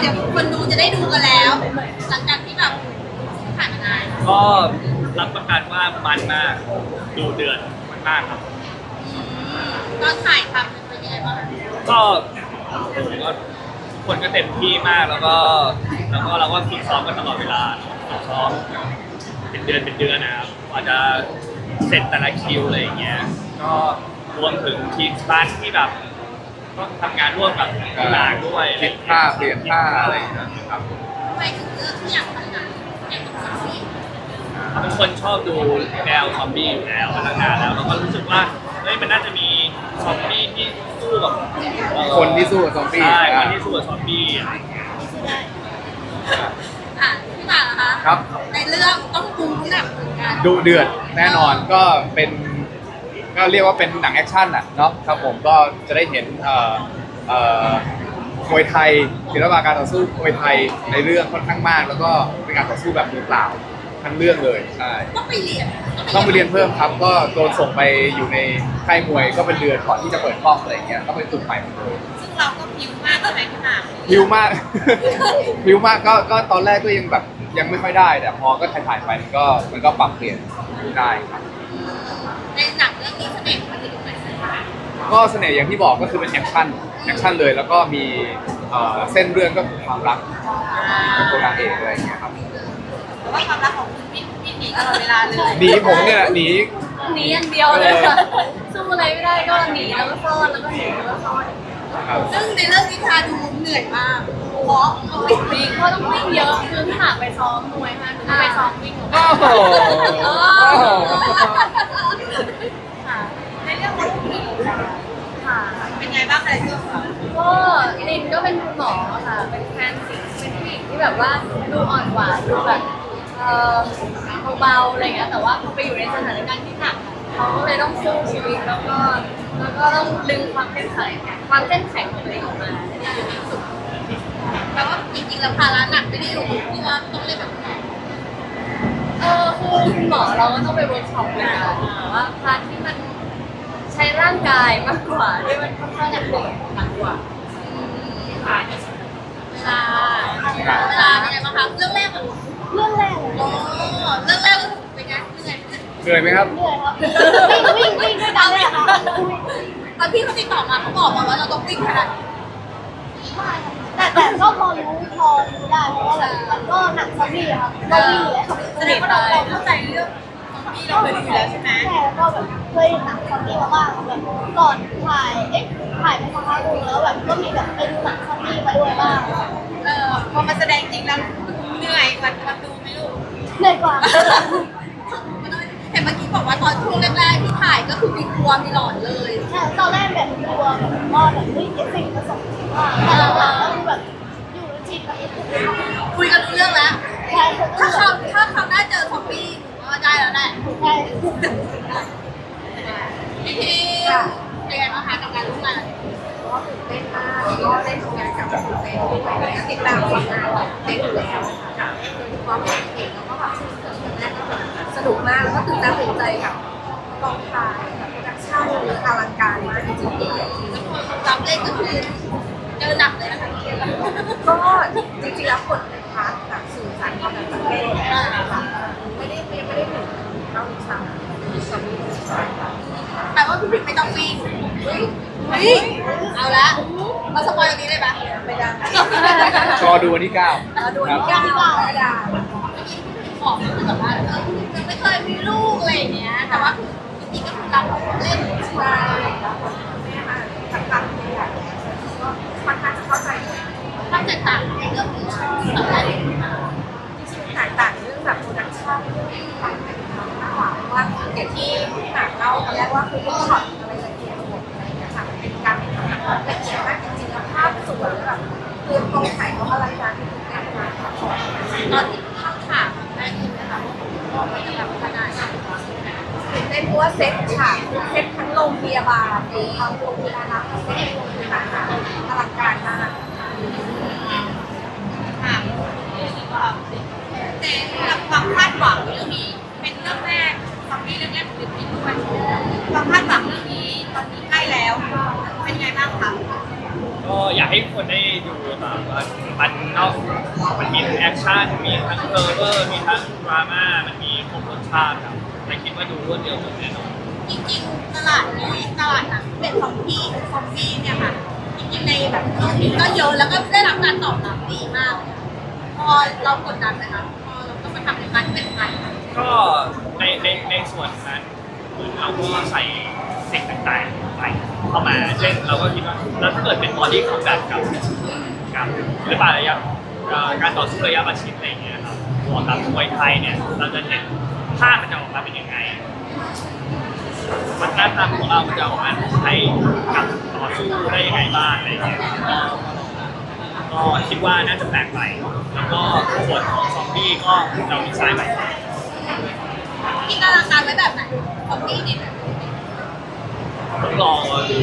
เดี๋ยวคนดูจะได้ดูกันแล้ว หลังจากที่แบบผ่านมานานก็รับประกันว่ามันมากดูเดือดมากๆครับ ตอนถ่ายทำเป็นยังไงบ้างคะก็ผมก็ทุกคนก็เต็มที่มากแล้วก็ แล้วก็เราก็ฝึกซ้อมกันตลอดเวลาฝึกซ้อมเป็นเดือนเป็นเดือนนะครับกว่าจะเสร็จแต่ละคิวอะไรอย่างเงี้ยก็รวมถึงทีมสตาร์ที่แบบ ต้องทำงานร่วมกับต่างๆด้วยเปลี่ยนผ้าเปลี่ยนผ้าอะไรอย่างเงี้ยครับทำไมถึงเลือกที่อยากทำหนังอยากทำซีรีส์เป็นคนชอบดูแนวซอมบี้อยู่แล้วมาตั้งนานแล้วแล้วก็รู้สึกว่าเฮ้ยมันน่าจะมีซอมบี้ที่สู้กับเอ่อคนที่สู้กับซอมบี้ใช่อะคนที่สู้กับซอมบี้อะไรอย่างเงี้ยอะพี่หมาเหรอคะครับ ในเรื่องต้องบู๊หนักเหมือนกันดูเดือดแน่นอนก็เป็น ก็เรียกว่าเป็นหนังแอคชั่นอะเนาะครับผมก็จะได้เห็นเอ่อเอ่อมวยไทยศิลปะการต่อสู้มวยไทยในเรื่องค่อนข้างมาก แล้วก็เป็นการต่อสู้แบบมือเปล่าทั้งเรื่องเลยใช่ต้องไปเรียนต้องไปเรียนเพิ่มครับ ก็โดนส่งไปอยู่ในค่ายมวยก็เป็นเดือนก่อนที่จะเปิดกล้องอะไรอย่างเงี้ยต้องไปฝึกใหม่หมดเลยซึ่งเราก็พิวมากใช่ไหมพี่หมากพิวมากพิวมากก็ก็ตอนแรกก็ยังแบบยังไม่ค่อยได้ แต่พอก็ถ่ายถ่ายๆไปมันก็มันก็ปรับเปลี่ยนได้ครับในหนัง เรื่องนี้เสน่ห์มันอยู่ตรงไหนคะก็เสน่ห์อย่างที่บอกก็คือเป็นแอคชั่นแอคชั่นเลยแล้วก็มีเอ่อเส้นเรื่องก็คือความรักเป็นตัวนางเอกอะไรอย่างเงี้ยครับแต่ว่าความรักของคุณพี่พี่หนีตลอดเวลาเลยหนีผมเนี่ยหนี หนีอย่างเดียวเลยค่ะสู้อะไรไม่ได้ก็หนีแล้วก็ซ่อนแล้วก็หนีแล้วก็ซ่อนครับซึ่งในเรื่องนี้ทาดูเหนื่อยมากเพราะต้องวิ่งวิ่งเพราะต้องวิ่งเยอะคือพี่หมากไปซ้อมมวยมาหนูก็ไปซ้อมวิ่งของโอ้โห เอโอ้ ก็ลินก็เป็นคุณหมอค่ะ เป็นแฟนสิงเป็นผู้หญิงที่แบบว่าดูอ่อนหวานดูแบบเออเบาๆอะไรเงี้ยแต่ว่าพอไปอยู่ในสถานการณ์ที่หนักเขาก็เลยต้องสู้ชีวิตแล้วก็แล้วก็ต้องดึงความเข้มแข็งความเข้มแข็งของตัวเองออกมาให้ดีที่สุดแปลว่าจริงๆแล้วภาระหนักไม่ได้อยู่ที่ว่าต้องเล่นแบบไหนเออคือคุณหมอเราก็ต้องไปเวิร์กช็อปกันแต่ว่าพาร์ทที่มันใช้ร่างกายมากกว่าที่มันค่อนข้างหนักหน่วงหนักกว่าเวลาเวลาเป็นไงบ้างคะเรื่องแรกมันเรื่องแรกโอ้เรื่องแรกมันเป็นไงเหนื่อยเหนื่อยไหมครับ เหนื่อยครับวิ่งวิ่งวิ่งด้วยกันเลยค่ะตอนพี่เขาติดต่อมาเขาบอกมาว่าเราต้องวิ่งขนาดแต่แต่ก็พอรู้พอรู้ได้เพราะว่าแบบมันก็หนังซอมบี้อะครับก็วิ่งอยู่แล้วแสดงว่าเราเราเข้าใจเรื่องที่เราเคยดูอยู่แล้วใช่ไหม ใช่แล้วก็แบบ เคยหนังซอมบี้มาบ้างแบบก่อนถ่ายเอ๊ะถ่ายไปสักพักหนึงแล้วแบบก็มีแบบไปดูหนังซอมบี้มาด้วยบ้างเออพอมาแสดงจริงแล้วเหนื่อยมันมันดูไหมลูกเหนื่อยกว่าเห็นเมื่อกี้บอกว่าตอนช่วงแรกๆที่ถ่ายก็คือมีกลัวมีหลอนเลยใช่ตอนแรกแบบกลัวแบบว่าแบบเฮ้ยเดี๋ยวสิ่งผสมว่าแต่หลังๆแล้วแบบอยู่แล้วชินกับไอ้ตัวนี้คุยกันรู้เรื่องแล้ว ใช่คือถ้าเขาถ้าเขาได้เจอซอมบี้ก็ได้แล้วแหละ ใช่ พี่ทีเป็นไงบ้างคะกับการร่วมงานก็ตื่นเต้นมากก็ได้ทำงานกับตื่นเต้นติดตามผลงานเต้นอยู่แล้วค่ะโดยเฉพาะเพลงแล้วก็แบบสนุกมากแล้วก็ตื่นตาตื่นใจกับกองถ่ายกับโปรดักชั่นหรืออลังการมากจริงๆแล้วคนรับเล่นก็คือเจอหนักเลยนะคะก็จริงๆแล้วกดในพาร์ทแบบสื่อสารความแบบประเทศนะคะไม่ได้ยังไม่ได้ถึงเท่าวิชาสมิธ แปลว่าพี่ผิดไม่ ต้องวิ่งเฮ้ยเอาละมาสปอยตรงนี้เลยปะไม่ได้รอดูวันที่เก้าเราดูครัที่บเก้าไม่ได้บอกก็คือแบบว่าเออยังไม่เคยมีลูกอะไรอย่างเงี้ย แต่ว่าจริงๆก็คือรับเล่นใช่แล้วแม่มาสักพักใหญ่ก็ค่อนข้างจะเข้าใจถ้าแตกต่างในเรื่องนี้สำคัญจริงๆแตกต่างเรื่องแบบโปรดักชั่นเรื่องการถ่ายทำมากกว่าเพราะว่าอย่างที่พี่หมากเล่าตอนแรกว่าคือทุกช็อต ถ่ายทำแบบละเอียดมากจริงๆแล้วภาพสวยแล้วแบบคือกองถ่ายเขาอลังการที่สุดแน่นอนตอนที่เข้าฉากได้ยินนะคะว่ามันจะแบบขนาดไหนตื่นเต้นเพราะว่าเซ็ตฉากเซ็ตทั้งโรงพยาบาลทั้งโรงพยาบาลรัฐเซ็ตโรงพยาบาลรัฐอลังการมากค่ะแต่กับความคาดหวังเรื่องนี้ อยากให้ให้ทุกคนได้ดูแบบว่ามันนอกมันมีทั้งแอคชั่นมีทั้งเทอร์เวอร์มีทั้งดราม่ามันมีครบรสชาติครับแต่คิดว่าดูรวดเดียวหมดแน่นอนจริงๆตลาดนี้ตลาดหนังเป็นซอมบี้ซอมบี้เนี่ยค่ะจริงๆในแบบโลกนี้ก็เยอะแล้วก็ได้รับการตอบรับดีมากเลยพอเรากดดันนะคะพอเราต้องมาทำในการเป็นไทยก็ในในในส่วนนั้นเหมือนเราก็ใส่สิ่งต่างๆไป เข้ามา เช่นเราก็คิดว่าแล้วถ้าเกิดเป็นบอดี้คอมแบทกับกับหรือเปล่าระยะเอ่อการต่อสู้ระยะประชิดอะไรอย่างเงี้ยครับบวกับมวยไทยเนี่ยเราจะเห็นภาพมันจะออกมาเป็นยังไงวัฒนธรรมของเรามันจะออกมาให้กับต่อสู้ได้ยังไงบ้างอะไรอย่างเงี้ยก็ก็คิดว่าน่าจะแปลกไปแล้วก็ส่วนของซอมบี้ก็เราดีไซน์ใหม่จินตนาการไว้แบบไหนซอมบี้เนี่ย ต้องรอดู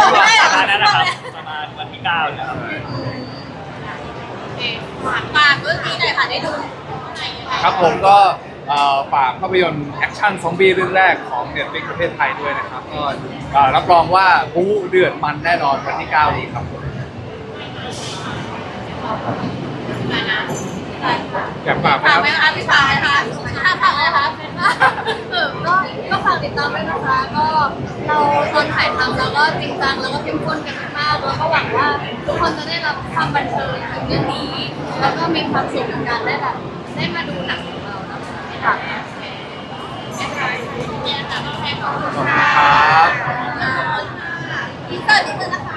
ประมาณนั้นนะครับประมาณวันที่เก้านะครับฝากฝากเรื่องนี้หน่อยค่ะได้ดูไหนยังไงครับผมก็เอ่อฝากภาพยนตร์แอคชั่นซอมบี้เรื่องแรกของเน็ตฟลิกประเทศไทยด้วยนะครับก็เอ่อรับรองว่าบู๊เดือดมันแน่นอนวันที่9นี้ครับผมได้นะได้ค่ะอยากฝากไหมฝากครับ ไหมคะพี่ฝากไหมคะถ้าฝากไหมคะเออก็ ก็ฝากติดตามด้วยนะคะ ก็เราตอนถ่ายทำเราก็จริงจังแล้วก็เข้มข้นกันมากแล้วก็หวังว่าทุกคนจะได้รับความบันเทิงจากเรื่องนี้ แล้วก็มีความสุขกับการได้แบบได้มาดูหนังของเรานะคะค่ะเนี่ยค่ะแค่ขอบขคุอบณคุณค่ะครับ อินเตอร์นิดนึงนะคะ